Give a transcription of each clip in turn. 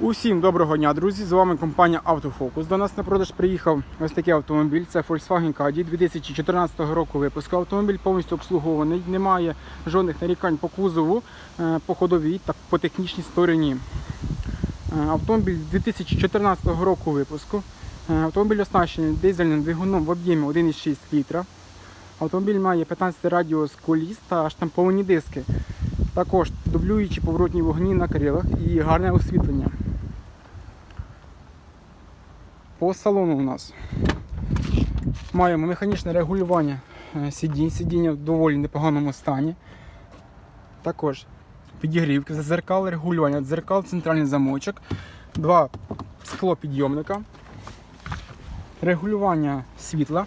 Усім доброго дня, друзі! З вами компанія Автофокус. До нас на продаж приїхав ось такий автомобіль. Це Volkswagen Caddy 2014 року випуску. Автомобіль повністю обслугований, немає жодних нарікань по кузову, е, по ходовій та по технічній стороні. Е, Автомобіль 2014 року випуску. Е, Автомобіль оснащений дизельним двигуном в об'ємі 1,6 літра. Автомобіль має 15 радіус коліс та штамповані диски. Також дублюючі поворотні вогні на крилах і гарне освітлення. По салону у нас маємо механічне регулювання е, сидінь. Сидіння в доволі непоганому стані. Також підігрівки, зеркал, регулювання дзеркал, центральний замочок, два склопідйомника, регулювання світла,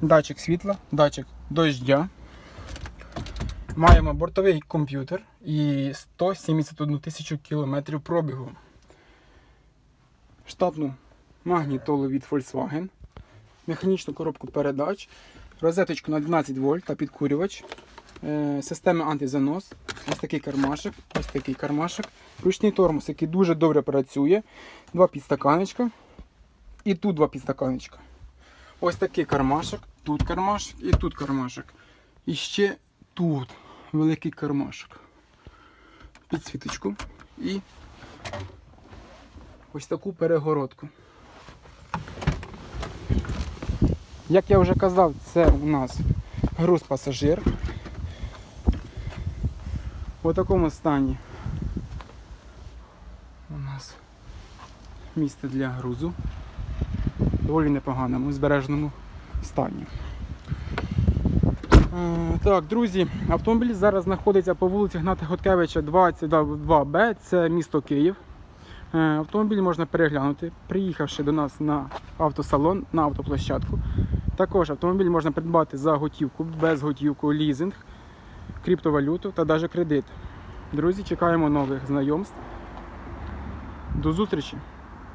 датчик світла, датчик дождя. Маємо бортовий комп'ютер і 171 тисячу кілометрів пробігу. Штатну магнітолу від Volkswagen, механічну коробку передач, розеточку на 12 вольт та підкурювач, е, система антизанос, ось такий кармашик, ось такий кармашик, ручний тормоз, який дуже добре працює, два підстаканечка. І тут два підстаканечка. Ось такий кармашик, тут кармашик і тут кармашик. І ще тут великий кармашик. Підсвіточку і ось таку перегородку. Як я вже казав, це у нас груз пасажир. У такому стані у нас місце для грузу. Доволі непоганому, збереженому стані. Е, Так, друзі, автомобіль зараз знаходиться по вулиці Гната Готкевича 22Б, це місто Київ. Е, Автомобіль можна переглянути, приїхавши до нас на автосалон, на автоплощадку. Також автомобіль можна придбати за готівку, без готівку, лізинг, криптовалюту та навіть кредит. Друзі, чекаємо нових знайомств. До зустрічі!